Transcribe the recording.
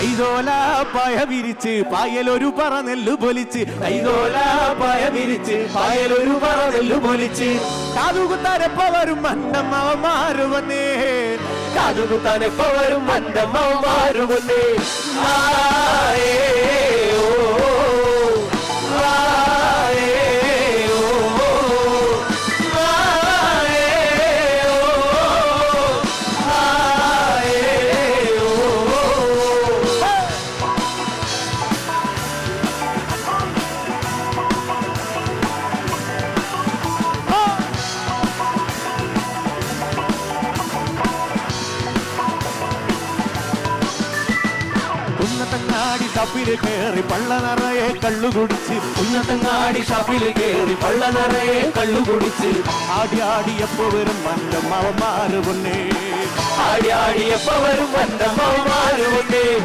കൈതോല പായ വിരിച്ച് പായലൊരു പറ നെല്ലു പൊലിച്ച്. കൈതോല പായ വിരിച്ച് പായലൊരു പറ നെല്ലു പൊലിച്ച്. കാതുകുത്താരെപ്പ വരും മന്നമ്മമാര് വന്നേ കാതുകുത്താനെപ്പ വരും വന്നേ ഷപ്പിൽ കയറി പള്ള നിറയെ കള്ളു കുടിച്ച്. ഉന്നതങ്ങാടി ഷപ്പിൽ കയറി പള്ള നിറയെ കള്ളു കുടിച്ച്. ആടി ആടി എപ്പോ വരും മന്ദമ്മമാര് പൊന്നേ. ആടി ആടി എപ്പോ വരും പൊന്നേ.